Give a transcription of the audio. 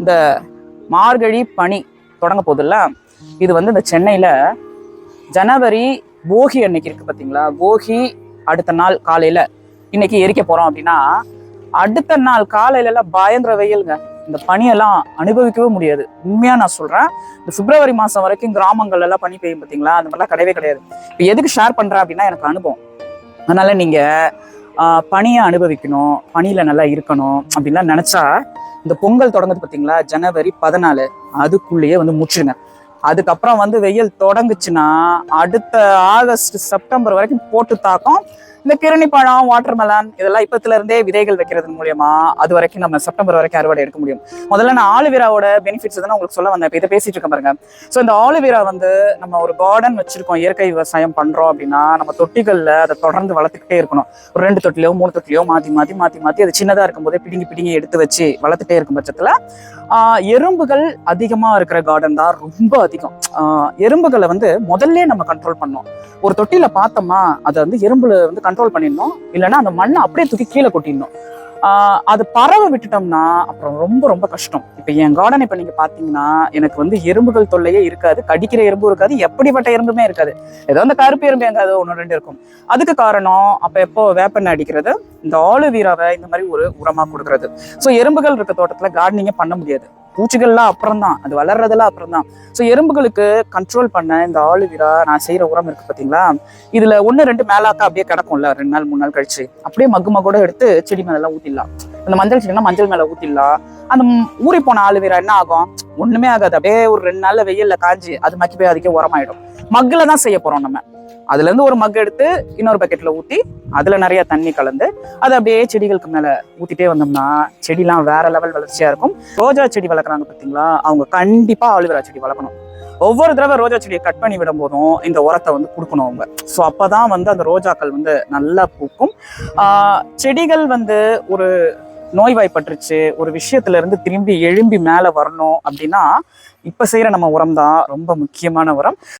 இந்த மார்கழி பனி தொடங்க போகுதுல்ல? இது வந்து இந்த சென்னையில் ஜனவரி போகி அன்னைக்கு இருக்கு பார்த்தீங்களா போகி அடுத்த நாள் காலையில் இன்னைக்கு எரிக்க போகிறோம் அப்படின்னா அடுத்த நாள் காலையிலலாம் எல்லாம் பயங்கர வெயிலுங்க. இந்த பனியெல்லாம் அனுபவிக்கவே முடியாது. உண்மையாக நான் சொல்கிறேன் இந்த பிப்ரவரி மாதம் வரைக்கும் கிராமங்கள் எல்லாம் பனி பெய்யும் பார்த்தீங்களா அந்த மாதிரிலாம் கிடையவே கிடையாது. இப்போ எதுக்கு ஷேர் பண்ணுறேன் அப்படின்னா எனக்கு அனுபவம். அதனால் நீங்கள் பனியை அனுபவிக்கணும் பனியில நல்லா இருக்கணும் அப்படின்லாம் நினைச்சா இந்த பொங்கல் தொடங்குது பார்த்தீங்களா ஜனவரி பதினாலு. அதுக்குள்ளேயே வந்து முடிச்சிருங்க. அதுக்கப்புறம் வந்து வெயில் தொடங்குச்சுன்னா அடுத்த ஆகஸ்ட் செப்டம்பர் வரைக்கும் போட்டு தாக்கம் இந்த கிரணி பழம் வாட்டர்மெலன் இதெல்லாம் இப்பத்துல இருந்தே விதைகள் வைக்கிறது மூலியமா அது வரைக்கும் நம்ம செப்டம்பர் வரைக்கும் அறுவடை எடுக்க முடியும். முதல்ல நான் ஆலிவேராவோட பெனிஃபிட்ஸ் தான் உங்களுக்கு சொல்ல வந்தேன். இப்போ இதை பேசிட்டு இருக்க பாருங்க. ஸோ இந்த ஆலிவேரா வந்து நம்ம ஒரு கார்டன் வச்சிருக்கோம். இயற்கை விவசாயம் பண்றோம் அப்படின்னா நம்ம தொட்டிகள்ல அதை தொடர்ந்து வளர்த்துக்கிட்டே இருக்கணும். ஒரு ரெண்டு தொட்டிலையோ மூணு தொட்டிலையோ மாத்தி மாத்தி மாத்தி மாத்தி அது சின்னதா இருக்கும்போதே பிடிங்கி பிடிங்கி எடுத்து வச்சு வளர்த்துட்டே இருக்கும் பட்சத்துல எறும்புகள் அதிகமா இருக்கிற கார்டன் தான் ரொம்ப அதிகம். எறும்புகளை வந்து முதல்ல நம்ம கண்ட்ரோல் பண்ணோம் ஒரு தொட்டியில பார்த்தோமா அதை வந்து எறும்புல வந்து கண்ட்ரோல் பண்ணிடணும். இல்லைன்னா அந்த மண்ணை அப்படியே தூக்கி கீழே கொட்டிடணும். அது பறவை விட்டுட்டோம்னா அப்புறம் ரொம்ப ரொம்ப கஷ்டம். இப்போ என் கார்டன் இப்போ நீங்க பாத்தீங்கன்னா எனக்கு வந்து எறும்புகள் தொல்லையே இருக்காது. கடிக்கிற எறும்பும் இருக்காது. எப்படிப்பட்ட எறும்புமே இருக்காது. ஏதோ அந்த கருப்பு எறும்பு எங்காவது ஒன்று ரெண்டு இருக்கும். அதுக்கு காரணம் அப்போ எப்போ வேப்பெண்ணெய் அடிக்கிறது? இந்த ஆலுவீராவை இந்த மாதிரி ஒரு உரமாக கொடுக்கறது. ஸோ எறும்புகள் இருக்க தோட்டத்தில் கார்டனிங்கே பண்ண முடியாது. பூச்சிகள்லாம் அப்புறம் தான் அது வளர்றதெல்லாம் அப்புறம் தான் ஸோ எறும்புகளுக்கு கண்ட்ரோல் பண்ண இந்த ஆலுவீரா நான் செய்கிற உரம் இருக்குது பார்த்தீங்களா இதில் ஒன்று ரெண்டு மேலாக்கா அப்படியே கிடக்கும்ல ரெண்டு நாள் மூணு நாள் கழிச்சு. அப்படியே மக்கு கூட எடுத்து செடி மேலெல்லாம் ஊற்றிடலாம் அந்த மஞ்சள் செடினா மஞ்சள் மேலே ஊற்றிடலாம் அந்த ஊறி போன ஆலுவீரா என்ன ஆகும்? ஒன்றுமே ஆகாது. அப்படியே ஒரு ரெண்டு நாளில் வெயில்ல காஞ்சி அது மக்கி போய் அதுக்கே உரமாயிடும். மக்கில் தான் செய்ய போகிறோம் நம்ம. அதுலேருந்து ஒரு மக் எடுத்து இன்னொரு பக்கெட்டில் ஊற்றி அதில் நிறைய தண்ணி கலந்து அதை அப்படியே செடிகளுக்கு மேலே ஊற்றிட்டே வந்தோம்னா செடிலாம் வேறு லெவல் வளர்ச்சியாக இருக்கும். ரோஜா செடி வளர்க்குறாங்க பார்த்தீங்களா அவங்க கண்டிப்பாக ஆலிவேரா செடி வளர்க்கணும். ஒவ்வொரு தடவை ரோஜா செடியை கட் பண்ணி விடும் போதும் இந்த உரத்தை வந்து கொடுக்கணும் அவங்க. ஸோ அப்போ தான் வந்து அந்த ரோஜாக்கள் வந்து நல்லா பூக்கும். செடிகள் வந்து ஒரு நோய்வாய்ப்பட்டுருச்சு ஒரு விஷயத்துல இருந்து திரும்பி எழும்பி மேலே வரணும் அப்படின்னா இப்போ செய்கிற நம்ம உரம் தான் ரொம்ப முக்கியமான உரம்.